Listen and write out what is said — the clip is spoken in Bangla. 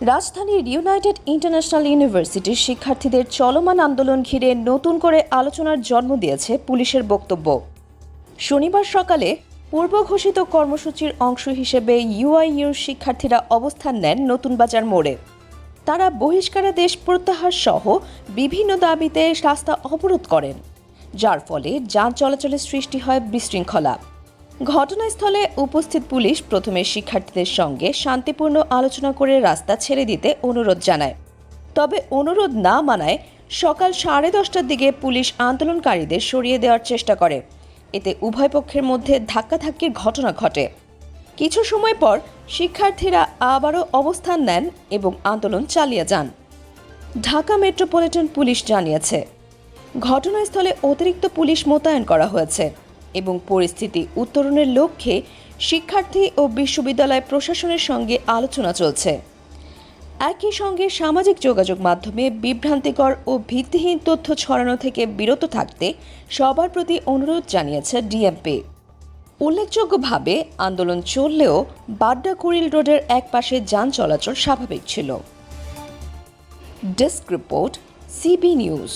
রাজধানীর ইউনাইটেড ইন্টারন্যাশনাল ইউনিভার্সিটির শিক্ষার্থীদের চলমান আন্দোলন ঘিরে নতুন করে আলোচনার জন্ম দিয়েছে পুলিশের বক্তব্য। শনিবার সকালে পূর্ব ঘোষিত কর্মসূচির অংশ হিসেবে ইউআইইউর শিক্ষার্থীরা অবস্থান নেন নতুন বাজার মোড়ে। তারা বহিষ্কারাদেশ প্রত্যাহার সহ বিভিন্ন দাবিতে রাস্তা অবরোধ করেন, যার ফলে যান চলাচলের সৃষ্টি হয় বিশৃঙ্খলা। ঘটনাস্থলে উপস্থিত পুলিশ প্রথমে শিক্ষার্থীদের সঙ্গে শান্তিপূর্ণ আলোচনা করে রাস্তা ছেড়ে দিতে অনুরোধ জানায়। তবে অনুরোধ না মানায় সকাল সাড়ে দশটার দিকে পুলিশ আন্দোলনকারীদের সরিয়ে দেওয়ার চেষ্টা করে। এতে উভয় পক্ষের মধ্যে ধাক্কাধাক্কির ঘটনা ঘটে। কিছু সময় পর শিক্ষার্থীরা আবারও অবস্থান নেন এবং আন্দোলন চালিয়ে যান। ঢাকা মেট্রোপলিটন পুলিশ জানিয়েছে, ঘটনাস্থলে অতিরিক্ত পুলিশ মোতায়েন করা হয়েছে। এবং পরিস্থিতি উত্তরণের লক্ষ্যে শিক্ষার্থী ও বিশ্ববিদ্যালয় প্রশাসনের সঙ্গে আলোচনা চলছে। একই সঙ্গে সামাজিক যোগাযোগ মাধ্যমে বিভ্রান্তিকর ও ভিত্তিহীন তথ্য ছড়ানো থেকে বিরত থাকতে সবার প্রতি অনুরোধ জানিয়েছে ডিএমপি। উল্লেখযোগ্যভাবে, আন্দোলন চললেও বাড্ডা কুড়িল রোডের একপাশে যান চলাচল স্বাভাবিক ছিল। Desk report, CB news.